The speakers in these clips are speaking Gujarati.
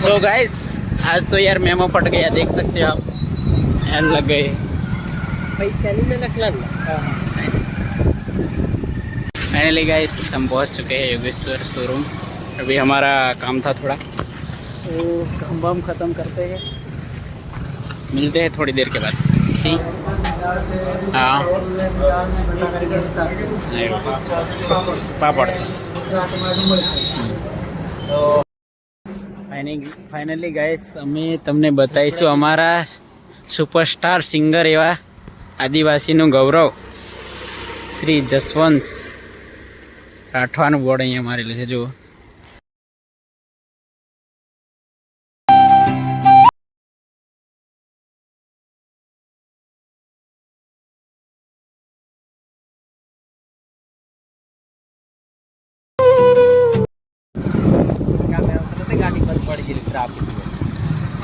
सो गाइस आज तो यार मेमो फट गया देख सकते हो आप। एन लग गए। फाइनली गाइस हम पहुँच चुके हैं योगेश्वर शोरूम अभी हमारा काम था थोड़ा। तो काम वाम ख़त्म करते हैं। मिलते हैं थोड़ी देर के बाद हाँ। पापड़ तो તો ફાઇનલી ગાઈસ અમે તમને બતાવીશું અમારા સુપરસ્ટાર સિંગર એવા આદિવાસીનું ગૌરવ. શ્રી જસવંત રાઠવાનું બોર્ડ અહીંયા મારેલું છે, જુઓ.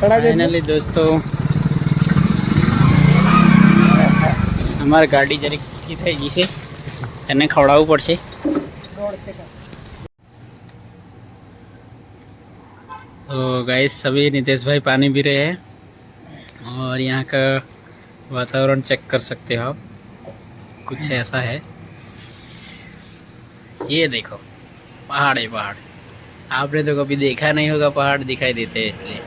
ફાઇનલી દોસ્તો અમારી ગાડી જરીક કી થઈ ગઈ છે એને ખવડાવવું પડશે तो गाइस सभी नितेश भाई पानी पी रहे हैं और यहाँ का वातावरण चेक कर सकते हो आप कुछ ऐसा है ये देखो पहाड़ है पहाड़ आपने तो कभी देखा नहीं होगा पहाड़ दिखाई देते हैं इसलिए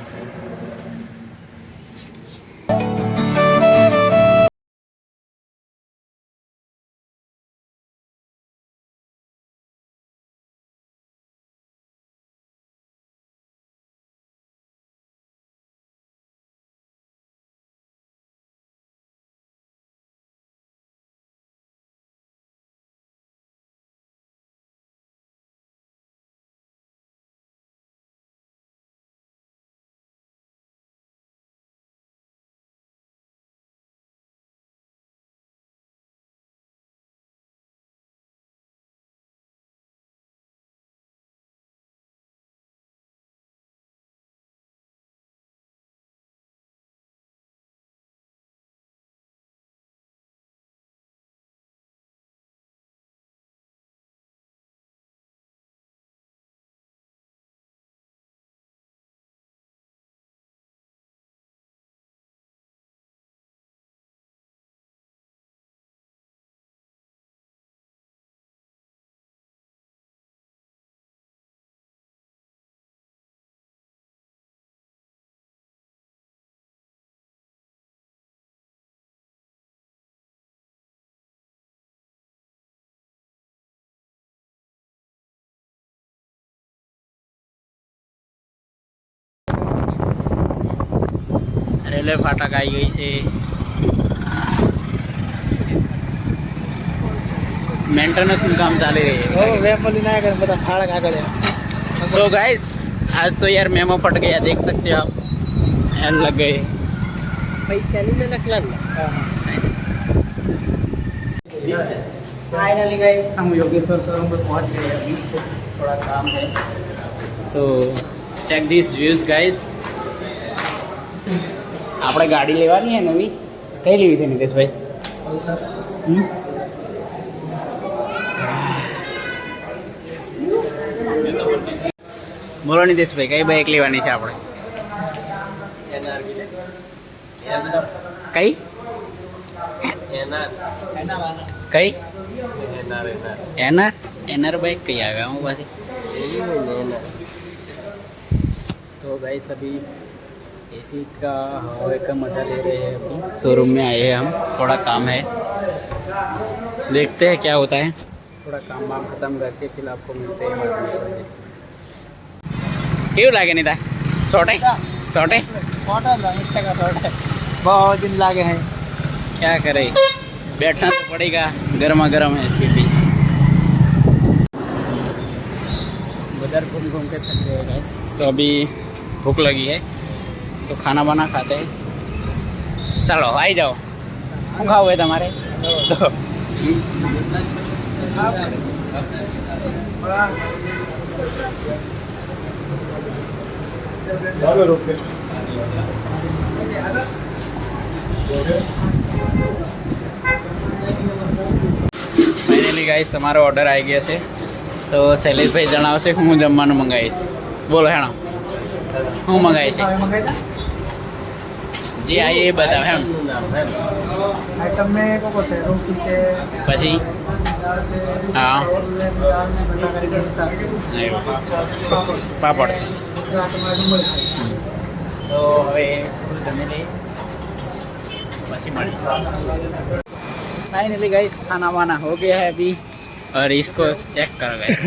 રેલવે ફાટક આવી ગઈ છે મેન્ટેનન્સનું કામ ચાલી રહ્યું છે सो गाइस आज तो यार मेमो फट गया देख सकते हो आप यार लग गए फाइनली गाइस हम योगेश्वर शोरूम पे पहुंच गए हैं अभी थोड़ा काम है तो ચેક ધીસ વ્યૂઝ ગાઈસ આપણે ગાડી લેવાની છે નવી. કઈ લેવી છે નિતેશભાઈ? બોલો નિતેશભાઈ, કઈ બાઇક લેવાની છે આપણે? કઈ? કઈ? એનઆર એનઆર બાઇક કઈ આવે? હું પાછી. તો ભાઈ અભી एसी का हवा का मज़ा ले रहे हैं अभी। शोरूम में आए हैं हम थोड़ा काम है। देखते हैं क्या होता है। थोड़ा काम वाम खत्म करके फिर आपको मिलते हैं क्यों लागे नहीं था छोटे छोटे बहुत दिन लागे हैं। क्या करे? बैठना तो पड़ेगा। गर्मा गर्म है फिर भी बाज़ार घूम घूम के थक गए तो अभी भूख लगी है। તો ખાના બાના ખાતે. ચાલો આવી જાઓ. શું ખાવું હોય તમારે? ફાઇનલી ગાઈસ તમારો ઓર્ડર આવી ગયો છે. તો શૈલેષભાઈ જણાવશે હું જમવાનું મંગાવીશ. બોલો, હેણો. હું મંગાવીશ જે આવી એ બતાવે એમ આઈટમ में कोको છે રોટી છે પછી દાળ છે હા. और दाल में बटाका की શાક છે આવ્યું. પાપડ પાપડ ગુજરાતમાં ડુંગળી છે તો હવે થોડું જમી લઈએ પછી મળીએ फाइनली गाइस खाना वाना हो गया है अभी और इसको चेक करो गाइस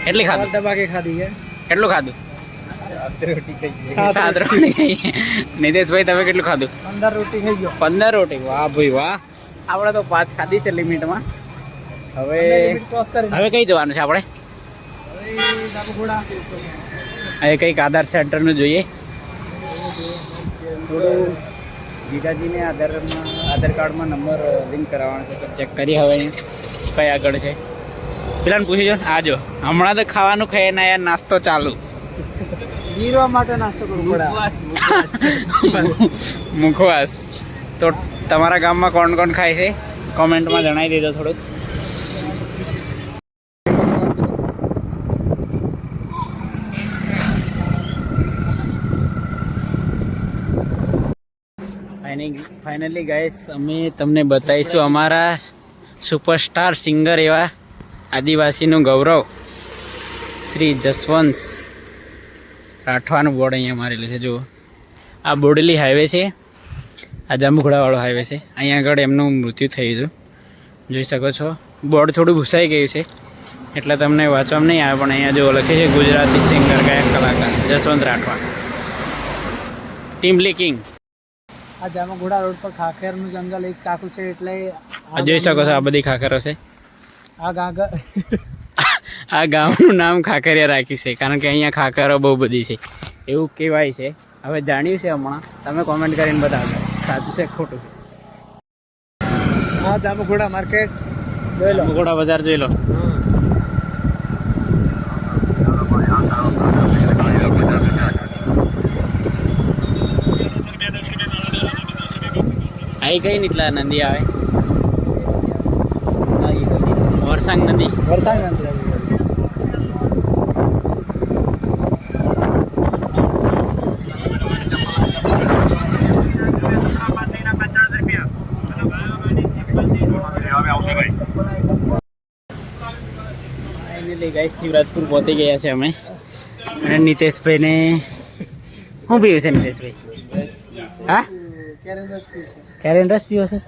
કેટલી ખાધું દબા કે ખાધી છે કેટલું ખાધું રોટી ખાઈ સાત રોટી. ખાઈ નિતેશભાઈ તમે કેટલું ખાધું? પંદર રોટી ખાઈ ગયો. પંદર રોટી. વાહ ભાઈ વાહ. આપણે તો પાંચ ખાધી છે લિમિટમાં. હવે ક્રોસ કરી હવે કઈ જવાનું છે આપણે? હવે કંઈક આધાર સેન્ટરનું જોઈએ. થોડું જીજાજીને આધારમાં આધાર કાર્ડમાં નંબર લિંક કરાવવાનો છે. તો ચેક કરી હવે કઈ આગળ છે. પેલાને પૂછી જો. આ જો. હમણાં તો ખાવાનું ખાઈ ને યાર નાસ્તો ચાલુ. ગીરવા માટે નાસ્તો કરવો પડે. મુખવાસ તો તમારા ગામમાં કોણ કોણ ખાય છે? કોમેન્ટમાં જણાવી દેજો થોડુંક. ફાઇનલી ગાઈસ અમે તમને બતાવીશું અમારા સુપરસ્ટાર સિંગર એવા આદિવાસીનું ગૌરવ શ્રી જસવંત રાઠવાનું બોર્ડ અહીંયા મારેલું છે જુઓ. આ બોડેલી હાઈવે છે. આ જાંબુઘોડાવાળો હાઈવે છે. અહીંયા આગળ એમનું મૃત્યુ થયું હતું. જોઈ શકો છો. બોર્ડ થોડું ભૂસાઈ ગયું છે. એટલે તમને વાંચવામાં નહીં આવે પણ અહીંયા જો લખે છે ગુજરાતી સિંગર ગાયક કલાકાર જસવંત રાઠવા. ટીમ કિંગ આ જામાઘોડા રોડ પર ખાખેરનું જંગલ એક કાકુ છે એટલે આ જોઈ શકો છો આ બધી ખાખરો છે. આ ગાગર આ ગામનું નામ ખાખરિયા રાખ્યું છે કારણ કે અહીંયા ખાખરો બહુ બધી છે. એવું કહેવાય છે. હવે જાણ્યું છે હમણાં. તમે કોમેન્ટ કરીને બતાવજો. સાચું છે ખોટું ખોટું હા જામાઘોડા માર્કેટ જોઈ લો. ઘોડા બજાર જોઈ લો. આઈ કઈ નીતલા નદી આવે? વરસાંગ નદી. વરસાદ નથી ફાઇનલી ગાઈસ શિવરાજપુર પહોંચી ગયા છે અમે. અને નીતેશભાઈને શું પીવું છે નીતેશભાઈ? હા? કેરેટ રસ પીવો છે?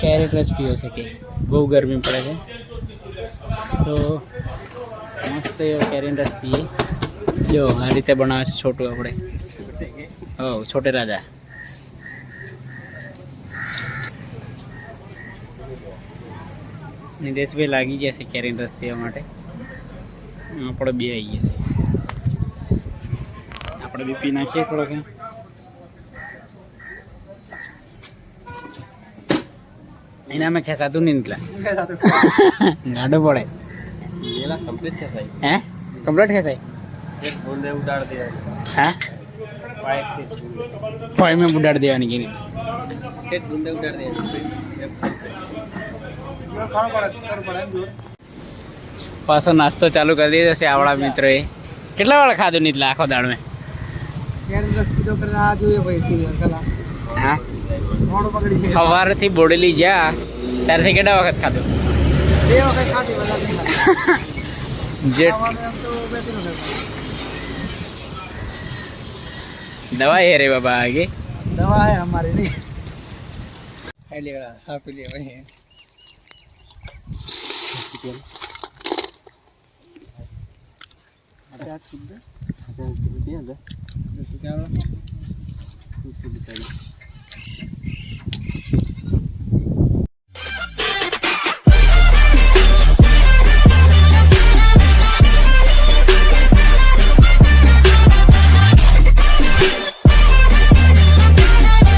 કેરેટ રસ પીવો છે કે? બહુ ગરમી પડે છે. તો મસ્ત એવો કેરીન રસ પીએ. જો, આ રીતે બનાવે છે છોટું આપણે. હો છોટે રાજા. નિદેશભાઈ લાગી છે કેરીન રસ પીવા માટે. આપણે બે આવી ગયા છે આપણે બી પી નાખીએ થોડોક એના મેં ખેંચાતું નહીં નીકળ્યા ગાડો પડે. કમ્પ્લીટ છે સાહેબ હે? કમ્પ્લીટ ખેંચાય? એક ઉડાડ દે હા? પાઇપ મેં ઉડાડ દેવાની કીધી. એક ઉડાડ દે ખાણ પડે કર પડે એમ જોર પાછો નાસ્તો ચાલુ કરી દીધો છે આપણા એ કેટલા વાળા ખાધું નહીં આખો દાળ મેં સવારથી બોડેલી જ્યાં ત્યારથી કેટલા વખત ખાધું? દવા હે રે બાબા આગે? દવા હે અમારી નહીં. ખાઈ લેવડા હા પી લેવડી હજાર સુધા હજાર રૂપિયા હજાર